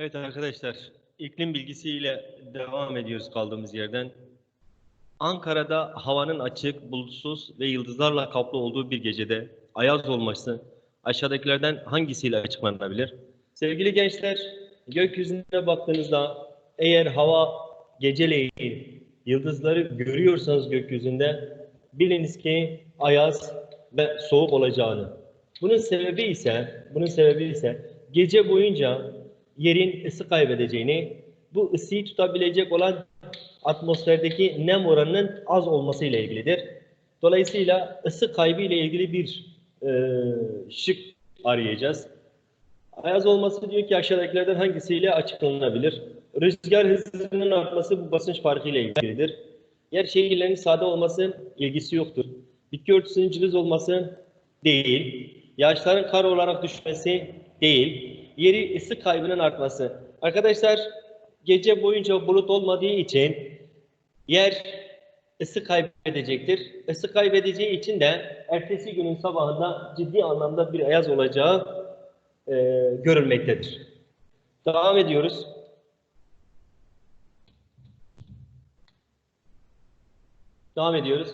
Evet arkadaşlar, iklim bilgisiyle devam ediyoruz kaldığımız yerden. Ankara'da havanın açık, bulutsuz ve yıldızlarla kaplı olduğu bir gecede ayaz olması aşağıdakilerden hangisiyle açıklanabilir? Sevgili gençler, gökyüzüne baktığınızda eğer hava geceleyin yıldızları görüyorsanız gökyüzünde biliniz ki ayaz ve soğuk olacağını. Bunun sebebi ise, bunun sebebi ise gece boyunca yerin ısı kaybedeceğini, bu ısıyı tutabilecek olan atmosferdeki nem oranının az olması ile ilgilidir. Dolayısıyla ısı kaybı ile ilgili bir e, şık arayacağız. Ayaz olması diyor ki aşağıdakilerden hangisiyle açıklanabilir? Rüzgar hızının artması bu basınç farkı ile ilgilidir. Yer şehirlerin sade olması ilgisi yoktur. Bitki örtüsünün cılız olması değil. Yağışların kar olarak düşmesi değil. Yeri ısı kaybının artması. Arkadaşlar gece boyunca bulut olmadığı için yer ısı kaybedecektir. Isı kaybedeceği için de ertesi günün sabahında ciddi anlamda bir ayaz olacağı e, görülmektedir. Devam ediyoruz. Devam ediyoruz.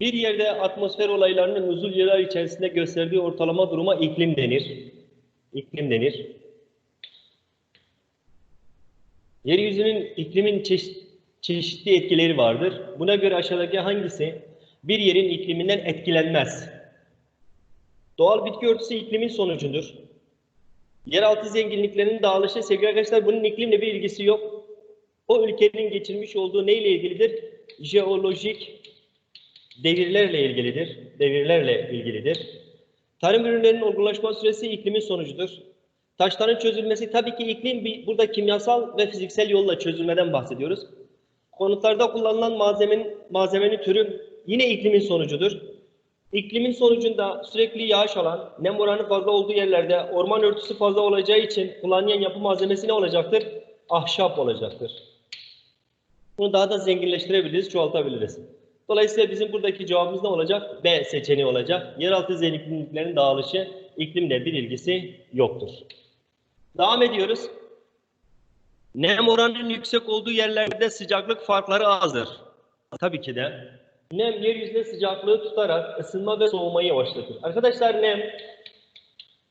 Bir yerde atmosfer olaylarının uzun yıllar içerisinde gösterdiği ortalama duruma iklim denir. İklim denir. Yeryüzünün iklimin çeşit, çeşitli etkileri vardır. Buna göre aşağıdaki hangisi bir yerin ikliminden etkilenmez? Doğal bitki örtüsü iklimin sonucudur. Yeraltı zenginliklerinin dağılışı sevgili arkadaşlar bunun iklimle bir ilgisi yok. O ülkenin geçirmiş olduğu neyle ilgilidir? Jeolojik devirlerle ilgilidir. Devirlerle ilgilidir. Tarım ürünlerinin olgunlaşma süresi iklimin sonucudur. Taşların çözülmesi tabii ki iklim bir, burada kimyasal ve fiziksel yolla çözülmeden bahsediyoruz. Konutlarda kullanılan malzemenin, malzemenin türü yine iklimin sonucudur. İklimin sonucunda sürekli yağış alan, nem oranı fazla olduğu yerlerde orman örtüsü fazla olacağı için kullanılan yapı malzemesi ne olacaktır? Ahşap olacaktır. Bunu daha da zenginleştirebiliriz, çoğaltabiliriz. Dolayısıyla bizim buradaki cevabımız ne olacak? B seçeneği olacak. Yeraltı zenginliklerin dağılışı iklimle bir ilgisi yoktur. Devam ediyoruz. Nem oranının yüksek olduğu yerlerde sıcaklık farkları azdır. Tabii ki de. Nem yeryüzünde sıcaklığı tutarak ısınma ve soğumayı yavaşlatır. Arkadaşlar nem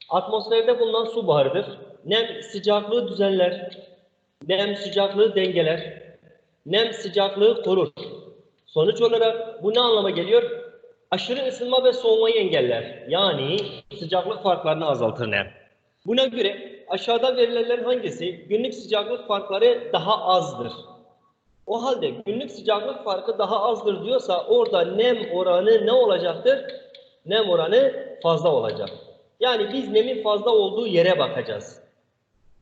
atmosferde bulunan su buharıdır. Nem sıcaklığı düzenler. Nem sıcaklığı dengeler. Nem sıcaklığı korur. Sonuç olarak bu ne anlama geliyor? Aşırı ısınma ve soğumayı engeller. Yani sıcaklık farklarını azaltır nem. Buna göre aşağıda verilenlerin hangisi günlük sıcaklık farkları daha azdır? O halde günlük sıcaklık farkı daha azdır diyorsa orada nem oranı ne olacaktır? Nem oranı fazla olacak. Yani biz nemin fazla olduğu yere bakacağız.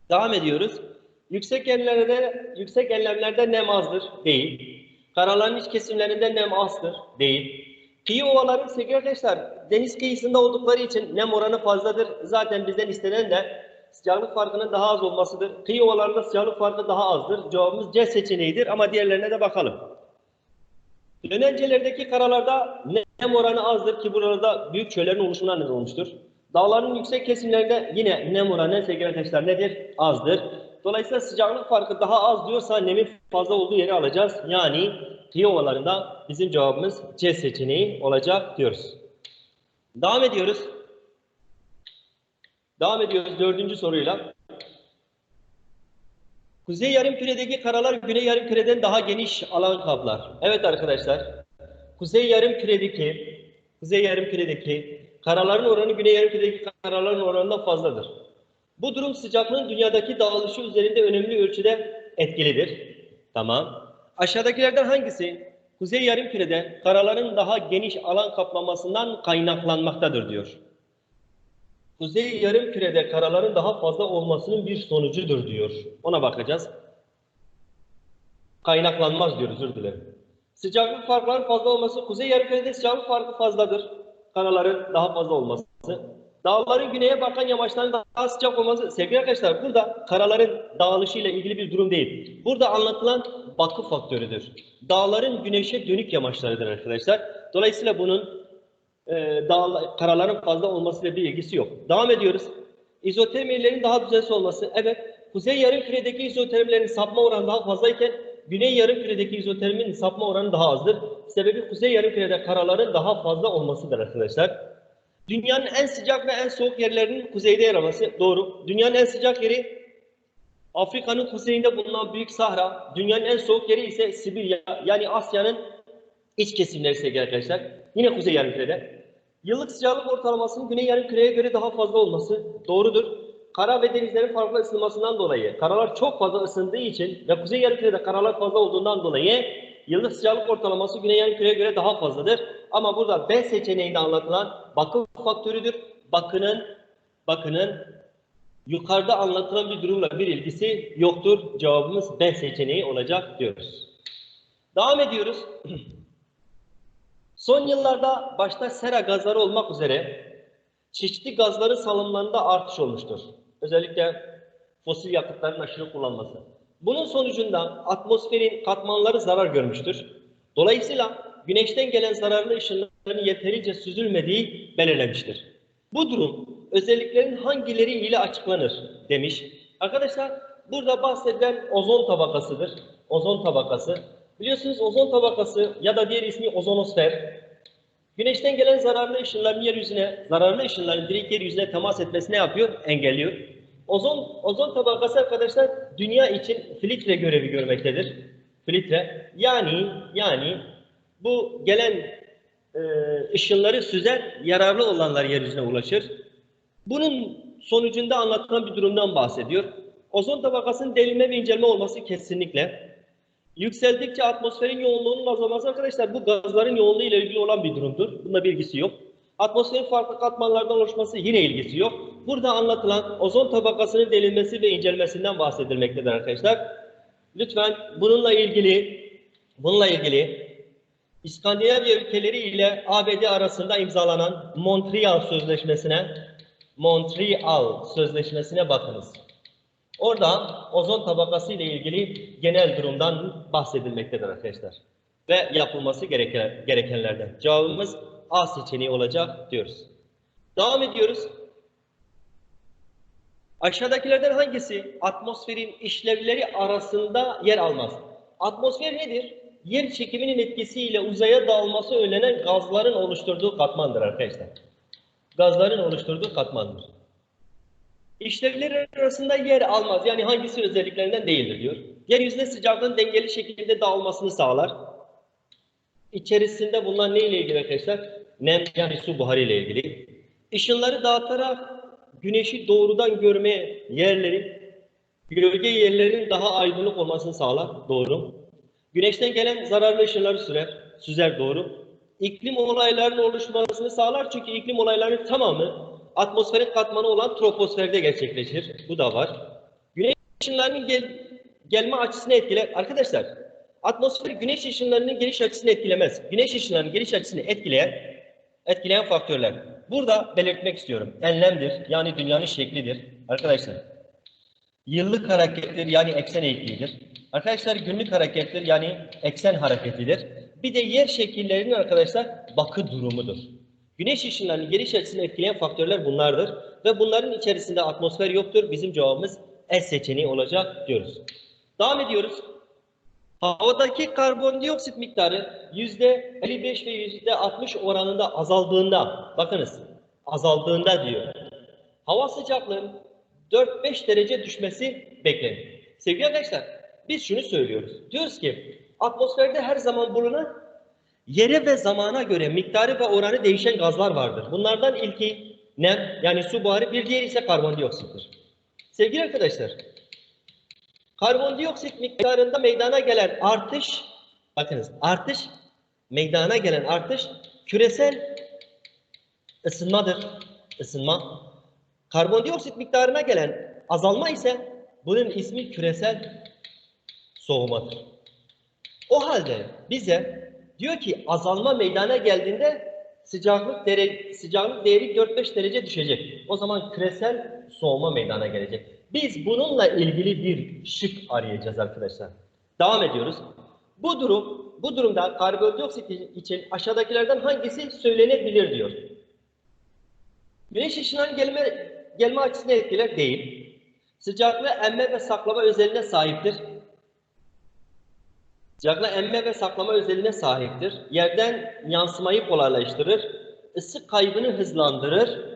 Devam ediyoruz. Yüksek enlemlerde, yüksek enlemlerde nem azdır. Değil. Karaların iç kesimlerinde nem azdır. Değil. Kıyı ovaların sevgili arkadaşlar deniz kıyısında oldukları için nem oranı fazladır. Zaten bizden istenen de sıcaklık farkının daha az olmasıdır. Kıyı ovalarında sıcaklık farkı daha azdır. Cevabımız C seçeneğidir ama diğerlerine de bakalım. Dönencelerdeki karalarda nem oranı azdır ki burada büyük çöllerin oluşumuna neden olmuştur. Dağların yüksek kesimlerinde yine nem oranı sevgili arkadaşlar nedir? Azdır. Dolayısıyla sıcaklık farkı daha az diyorsa nemin fazla olduğu yeri alacağız. Yani kıyı ovalarında bizim cevabımız C seçeneği olacak diyoruz. Devam ediyoruz. Devam ediyoruz dördüncü soruyla. Kuzey yarımküredeki karalar güney yarımküreden daha geniş alan kaplar. Evet arkadaşlar. Kuzey yarımküredeki Kuzey yarımküredeki karaların oranı güney yarımküredeki karaların oranından fazladır. Bu durum sıcaklığın dünyadaki dağılışı üzerinde önemli ölçüde etkilidir. Tamam. Aşağıdakilerden hangisi Kuzey Yarımküre'de karaların daha geniş alan kaplamasından kaynaklanmaktadır diyor. Kuzey Yarımküre'de karaların daha fazla olmasının bir sonucudur diyor. Ona bakacağız. Kaynaklanmaz diyor özür dilerim. Sıcaklık farklarının fazla olması Kuzey Yarımküre'de sıcaklık farkı fazladır. Karaların daha fazla olması. Dağların güneye bakan yamaçların daha sıcak olması. Sevgili arkadaşlar burada karaların dağılışıyla ilgili bir durum değil. Burada anlatılan bakı faktörüdür. Dağların güneşe dönük yamaçlarıdır arkadaşlar. Dolayısıyla bunun e, dağ, karaların fazla olmasıyla bir ilgisi yok. Devam ediyoruz. İzotermilerin daha düzensiz olması. Evet. kuzey yarımküredeki izotermlerin sapma oranı daha fazlayken güney yarımküredeki izotermin sapma oranı daha azdır. Sebebi kuzey yarımkürede karaların daha fazla olmasıdır arkadaşlar. Dünyanın en sıcak ve en soğuk yerlerinin kuzeyde yer alması doğru. Dünyanın en sıcak yeri Afrika'nın kuzeyinde bulunan Büyük Sahra. Dünyanın en soğuk yeri ise Sibirya yani Asya'nın iç kesimleri sevgili arkadaşlar. Yine kuzey yarımkürede. Yıllık sıcaklık ortalamasının güney yarımküreye göre daha fazla olması doğrudur. Kara ve denizlerin farklı ısınmasından dolayı karalar çok fazla ısındığı için ve kuzey yarımkürede karalar fazla olduğundan dolayı yıllık sıcaklık ortalaması güney yarımküreye göre daha fazladır. Ama burada B seçeneğinde anlatılan bakım faktörüdür. Bakının bakının yukarıda anlatılan bir durumla bir ilgisi yoktur. Cevabımız B seçeneği olacak diyoruz. Devam ediyoruz. Son yıllarda başta sera gazları olmak üzere çeşitli gazların salımlarında artış olmuştur. Özellikle fosil yakıtların aşırı kullanması. Bunun sonucunda atmosferin katmanları zarar görmüştür. Dolayısıyla güneşten gelen zararlı ışınların yeterince süzülmediği belirlenmiştir. Bu durum özelliklerin hangileri ile açıklanır demiş. Arkadaşlar burada bahsedilen ozon tabakasıdır. Ozon tabakası. Biliyorsunuz ozon tabakası ya da diğer ismi ozonosfer. Güneşten gelen zararlı ışınların yeryüzüne, zararlı ışınların direkt yeryüzüne temas etmesine yapıyor? Engelliyor. Ozon, ozon tabakası arkadaşlar dünya için filtre görevi görmektedir. Filtre. Yani, yani bu gelen e, ışınları süzer, yararlı olanlar yeryüzüne ulaşır. Bunun sonucunda anlatılan bir durumdan bahsediyor. Ozon tabakasının delinme ve incelme olması kesinlikle. Yükseldikçe atmosferin yoğunluğunun azalması arkadaşlar bu gazların yoğunluğu ile ilgili olan bir durumdur. Bunda bir ilgisi yok. Atmosferin farklı katmanlardan oluşması yine ilgisi yok. Burada anlatılan ozon tabakasının delinmesi ve incelmesinden bahsedilmektedir arkadaşlar. Lütfen bununla ilgili bununla ilgili İskandinavya ülkeleri ile ABD arasında imzalanan Montreal Sözleşmesi'ne Montreal Sözleşmesi'ne bakınız. Orada ozon tabakası ile ilgili genel durumdan bahsedilmektedir arkadaşlar. Ve yapılması gereken, gerekenlerden. Cevabımız A seçeneği olacak diyoruz. Devam ediyoruz. Aşağıdakilerden hangisi atmosferin işlevleri arasında yer almaz? Atmosfer nedir? Yer çekiminin etkisiyle uzaya dağılması önlenen gazların oluşturduğu katmandır arkadaşlar. Gazların oluşturduğu katmandır. İşlevleri arasında yer almaz. Yani hangisi özelliklerinden değildir diyor. Yeryüzünde sıcaklığın dengeli şekilde dağılmasını sağlar. İçerisinde bulunan ne ile ilgili arkadaşlar? Nem yani su buharı ile ilgili. Işınları dağıtarak güneşi doğrudan görme yerleri, gölge yerlerin daha aydınlık olmasını sağlar. Doğru. Güneşten gelen zararlı ışınları sürer. Süzer doğru. İklim olaylarının oluşmasını sağlar çünkü iklim olaylarının tamamı atmosferin katmanı olan troposferde gerçekleşir. Bu da var. Güneş ışınlarının gel gelme açısını etkiler. Arkadaşlar atmosfer güneş ışınlarının geliş açısını etkilemez. Güneş ışınlarının geliş açısını etkileyen etkileyen faktörler. Burada belirtmek istiyorum. Enlemdir yani dünyanın şeklidir. Arkadaşlar yıllık harekettir yani eksen eğikliğidir. Arkadaşlar günlük harekettir yani eksen hareketidir. Bir de yer şekillerinin arkadaşlar bakı durumudur. Güneş ışınlarının geliş açısını etkileyen faktörler bunlardır. Ve bunların içerisinde atmosfer yoktur. Bizim cevabımız S seçeneği olacak diyoruz. Devam ediyoruz. Havadaki karbondioksit miktarı yüzde 55 ve yüzde 60 oranında azaldığında, bakınız azaldığında diyor. Hava sıcaklığının 4-5 derece düşmesi beklenir. Sevgili arkadaşlar, biz şunu söylüyoruz. Diyoruz ki atmosferde her zaman bulunan yere ve zamana göre miktarı ve oranı değişen gazlar vardır. Bunlardan ilki nem yani su buharı, bir diğeri ise karbondioksittir. Sevgili arkadaşlar, karbondioksit miktarında meydana gelen artış, bakınız artış, meydana gelen artış küresel ısınmadır. Isınma. Karbondioksit miktarına gelen azalma ise bunun ismi küresel soğumadır. O halde bize diyor ki azalma meydana geldiğinde sıcaklık değeri, sıcaklık değeri 4-5 derece düşecek. O zaman küresel soğuma meydana gelecek. Biz bununla ilgili bir şık arayacağız arkadaşlar. Devam ediyoruz. Bu durum, bu durumda karbondioksit için aşağıdakilerden hangisi söylenebilir diyor. Güneş ışınlarının gelme, gelme açısını etkiler değil. Sıcaklığı emme ve saklama özelliğine sahiptir. Sıcaklığı emme ve saklama özelliğine sahiptir. Yerden yansımayı kolaylaştırır. Isı kaybını hızlandırır.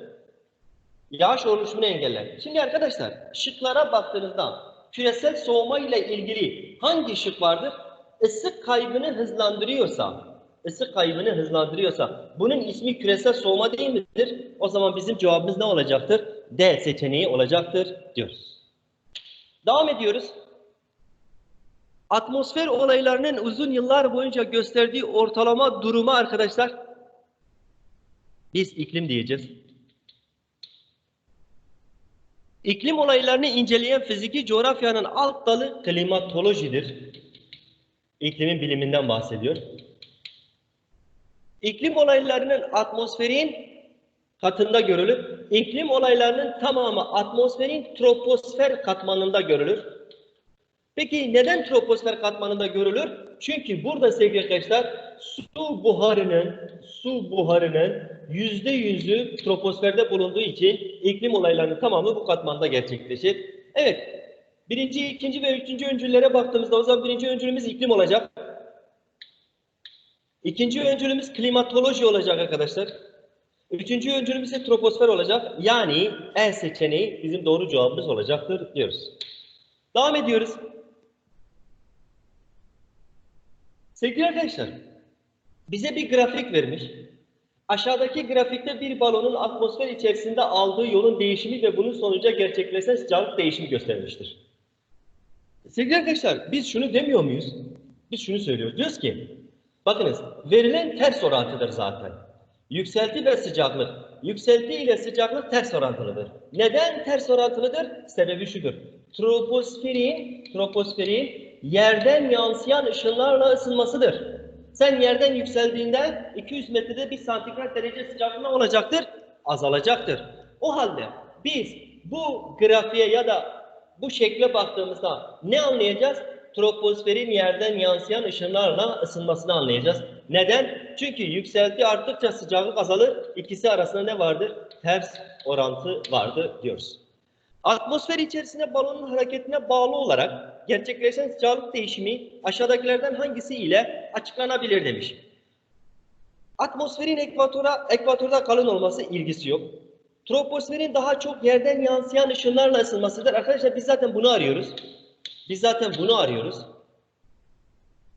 Yağış oluşumunu engeller. Şimdi arkadaşlar şıklara baktığınızda küresel soğuma ile ilgili hangi şık vardır? Isı kaybını hızlandırıyorsa, ısı kaybını hızlandırıyorsa bunun ismi küresel soğuma değil midir? O zaman bizim cevabımız ne olacaktır? D seçeneği olacaktır diyoruz. Devam ediyoruz. Atmosfer olaylarının uzun yıllar boyunca gösterdiği ortalama durumu arkadaşlar biz iklim diyeceğiz. İklim olaylarını inceleyen fiziki coğrafyanın alt dalı klimatolojidir. İklimin biliminden bahsediyor. İklim olaylarının atmosferin katında görülür. İklim olaylarının tamamı atmosferin troposfer katmanında görülür. Peki neden troposfer katmanında görülür? Çünkü burada sevgili arkadaşlar su buharının su buharının yüzde yüzü troposferde bulunduğu için iklim olaylarının tamamı bu katmanda gerçekleşir. Evet. Birinci, ikinci ve üçüncü öncüllere baktığımızda o zaman birinci öncülümüz iklim olacak. İkinci öncülümüz klimatoloji olacak arkadaşlar. Üçüncü öncülümüz ise troposfer olacak. Yani E seçeneği bizim doğru cevabımız olacaktır diyoruz. Devam ediyoruz. Sevgili arkadaşlar, bize bir grafik vermiş. Aşağıdaki grafikte bir balonun atmosfer içerisinde aldığı yolun değişimi ve bunun sonucu gerçekleşen sıcaklık değişimi göstermiştir. Sevgili arkadaşlar, biz şunu demiyor muyuz? Biz şunu söylüyoruz. Diyoruz ki, bakınız, verilen ters orantıdır zaten. Yükselti ve sıcaklık. Yükselti ile sıcaklık ters orantılıdır. Neden ters orantılıdır? Sebebi şudur. Troposferin, troposferin yerden yansıyan ışınlarla ısınmasıdır. Sen yerden yükseldiğinde 200 metrede bir santigrat derece sıcaklığı ne olacaktır? Azalacaktır. O halde biz bu grafiğe ya da bu şekle baktığımızda ne anlayacağız? Troposferin yerden yansıyan ışınlarla ısınmasını anlayacağız. Neden? Çünkü yükselti arttıkça sıcaklık azalır. İkisi arasında ne vardır? Ters orantı vardır diyoruz. Atmosfer içerisinde balonun hareketine bağlı olarak gerçekleşen sıcaklık değişimi aşağıdakilerden hangisi ile açıklanabilir demiş. Atmosferin ekvatora, ekvatorda kalın olması ilgisi yok. Troposferin daha çok yerden yansıyan ışınlarla ısınmasıdır. Arkadaşlar biz zaten bunu arıyoruz. Biz zaten bunu arıyoruz.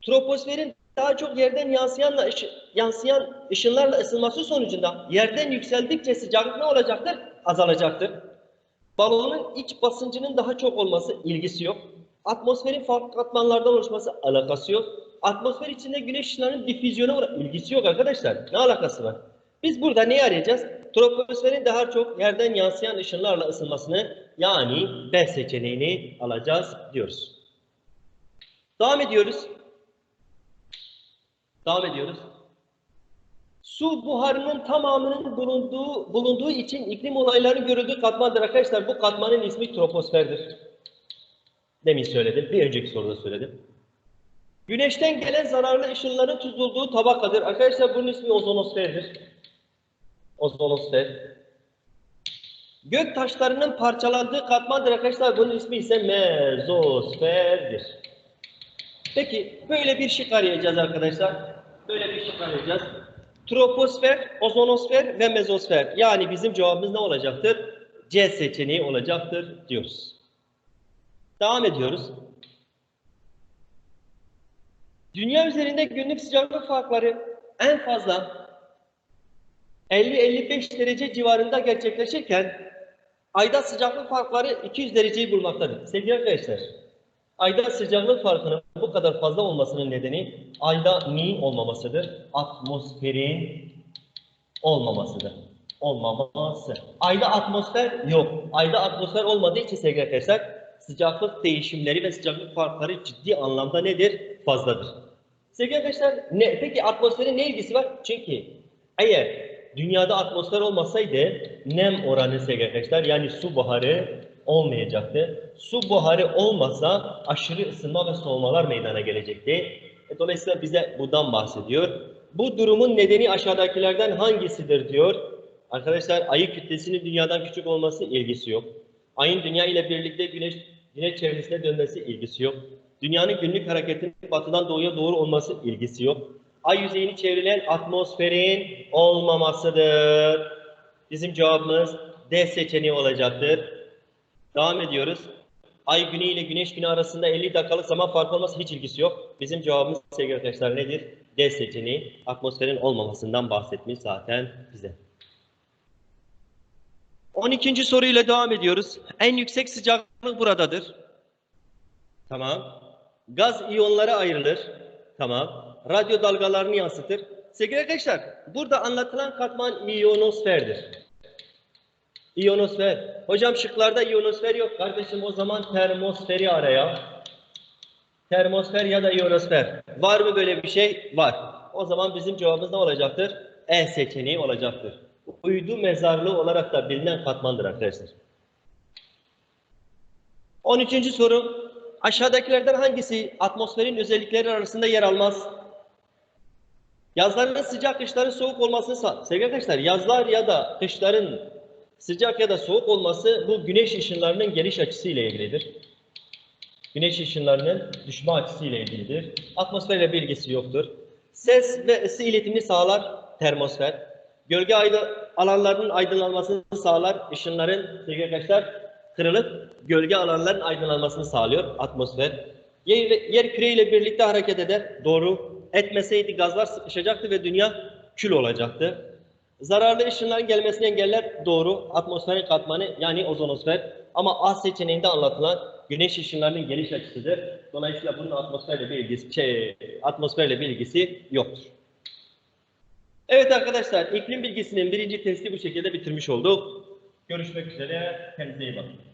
Troposferin daha çok yerden yansıyanla yansıyan ışınlarla ısınması sonucunda yerden yükseldikçe sıcaklık ne olacaktır? Azalacaktır. Balonun iç basıncının daha çok olması ilgisi yok. Atmosferin farklı katmanlardan oluşması alakası yok. Atmosfer içinde güneş ışınlarının difüzyona uğra ilgisi yok arkadaşlar. Ne alakası var? Biz burada neyi arayacağız? Troposferin daha çok yerden yansıyan ışınlarla ısınmasını yani B seçeneğini alacağız diyoruz. Devam ediyoruz. Devam ediyoruz. Su buharının tamamının bulunduğu bulunduğu için iklim olaylarının görüldüğü katmandır arkadaşlar. Bu katmanın ismi troposferdir. Demin söyledim. Bir önceki soruda söyledim. Güneşten gelen zararlı ışınların tutulduğu tabakadır. Arkadaşlar bunun ismi ozonosferdir. Ozonosfer. Gök taşlarının parçalandığı katmandır arkadaşlar. Bunun ismi ise mezosferdir. Peki böyle bir şık arayacağız arkadaşlar. Böyle bir şık arayacağız. Troposfer, ozonosfer ve mezosfer. Yani bizim cevabımız ne olacaktır? C seçeneği olacaktır diyoruz. Devam ediyoruz. Dünya üzerinde günlük sıcaklık farkları en fazla 50-55 derece civarında gerçekleşirken ayda sıcaklık farkları 200 dereceyi bulmaktadır. Sevgili arkadaşlar, ayda sıcaklık farkının bu kadar fazla olmasının nedeni ayda neyin olmamasıdır? Atmosferin olmamasıdır. Olmaması. Ayda atmosfer yok. Ayda atmosfer olmadığı için sevgili arkadaşlar sıcaklık değişimleri ve sıcaklık farkları ciddi anlamda nedir? Fazladır. Sevgili arkadaşlar ne, peki atmosferin ne ilgisi var? Çünkü eğer dünyada atmosfer olmasaydı nem oranı sevgili arkadaşlar yani su buharı olmayacaktı. Su buharı olmasa aşırı ısınma ve soğumalar meydana gelecekti. E, dolayısıyla bize bundan bahsediyor. Bu durumun nedeni aşağıdakilerden hangisidir diyor. Arkadaşlar ayı kütlesinin dünyadan küçük olması ilgisi yok. Ayın dünya ile birlikte güneş güneş çevresine dönmesi ilgisi yok. Dünyanın günlük hareketinin batıdan doğuya doğru olması ilgisi yok. Ay yüzeyini çevrilen atmosferin olmamasıdır. Bizim cevabımız D seçeneği olacaktır. Devam ediyoruz. Ay günü ile güneş günü arasında 50 dakikalık zaman farkı olması hiç ilgisi yok. Bizim cevabımız sevgili arkadaşlar nedir? D seçeneği. Atmosferin olmamasından bahsetmiş zaten bize. 12. soruyla devam ediyoruz. En yüksek sıcaklık buradadır. Tamam. Gaz iyonlara ayrılır. Tamam. Radyo dalgalarını yansıtır. Sevgili arkadaşlar, burada anlatılan katman iyonosferdir. İyonosfer. Hocam şıklarda iyonosfer yok. Kardeşim o zaman termosferi araya. Termosfer ya da iyonosfer. Var mı böyle bir şey? Var. O zaman bizim cevabımız ne olacaktır? E seçeneği olacaktır. Uydu mezarlığı olarak da bilinen katmandır arkadaşlar. 13. soru. Aşağıdakilerden hangisi atmosferin özellikleri arasında yer almaz? Yazların sıcak, kışların soğuk olması sağ. Sevgili arkadaşlar, yazlar ya da kışların sıcak ya da soğuk olması bu güneş ışınlarının geliş açısı ile ilgilidir. Güneş ışınlarının düşme açısı ile ilgilidir. Atmosferle bir ilgisi yoktur. Ses ve ısı iletimini sağlar termosfer. Gölge alanlarının aydınlanmasını sağlar. Işınların sevgili arkadaşlar kırılıp gölge alanların aydınlanmasını sağlıyor atmosfer. Yer, yer küreyle birlikte hareket eder. Doğru. Etmeseydi gazlar sıkışacaktı ve dünya kül olacaktı. Zararlı ışınların gelmesini engeller. Doğru. Atmosferin katmanı yani ozonosfer. Ama A seçeneğinde anlatılan güneş ışınlarının geliş açısıdır. Dolayısıyla bunun atmosferle bir ilgisi, şey, atmosferle bir ilgisi yoktur. Evet arkadaşlar, iklim bilgisinin birinci testi bu şekilde bitirmiş olduk. Görüşmek üzere, kendinize iyi bakın.